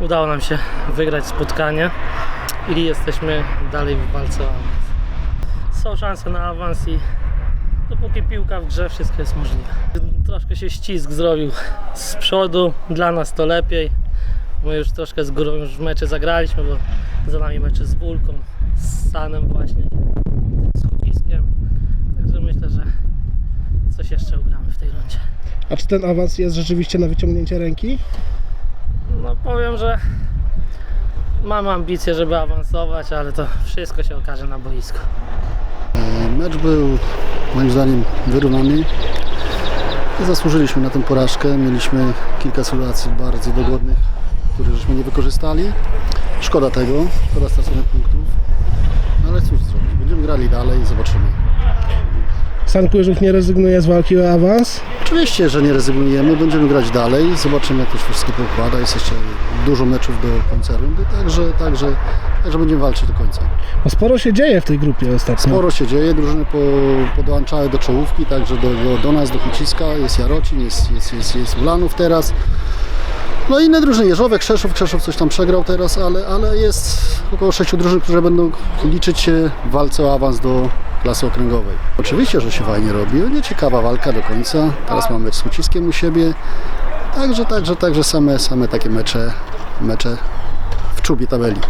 Udało nam się wygrać spotkanie i jesteśmy dalej w walce o awans. Są szanse na awans i dopóki piłka w grze, wszystko jest możliwe. Troszkę się ścisk zrobił z przodu, dla nas to lepiej. My już troszkę z górą już mecze zagraliśmy, bo za nami mecze z Wólką, z Sanem właśnie, z Kuciskiem. Także myślę, że coś jeszcze ugramy w tej rundzie. A czy ten awans jest rzeczywiście na wyciągnięcie ręki? No powiem, że mam ambicje, żeby awansować, ale to wszystko się okaże na boisku. Mecz był moim zdaniem wyrównany. Zasłużyliśmy na tę porażkę. Mieliśmy kilka sytuacji bardzo dogodnych, które żeśmy nie wykorzystali. Szkoda tego, szkoda straconych punktów. No Ale cóż zrobić, będziemy grali dalej i zobaczymy. Stan Kłyżów nie rezygnuje z walki o awans. Oczywiście, że nie rezygnujemy, będziemy grać dalej, zobaczymy jak to się wszystko poukłada. Jest jeszcze dużo meczów do końca rundy, także, także, także będziemy walczyć do końca. No sporo się dzieje w tej grupie ostatnio. Sporo się dzieje, drużyny po, podołączały do czołówki, także do, do, do nas, do Huciska, jest Jarocin, jest, jest, jest, jest Ulanów teraz. No i inne drużyny, Jeżowek, Krzeszów, Krzeszów coś tam przegrał teraz, ale, ale jest około sześciu drużyn, które będą liczyć się w walce o awans do klasy okręgowej. Oczywiście, że się fajnie robi, będzie ciekawa walka do końca, teraz mamy mecz z Huciskiem u siebie, także, także, także same, same takie mecze, mecze w czubie tabeli.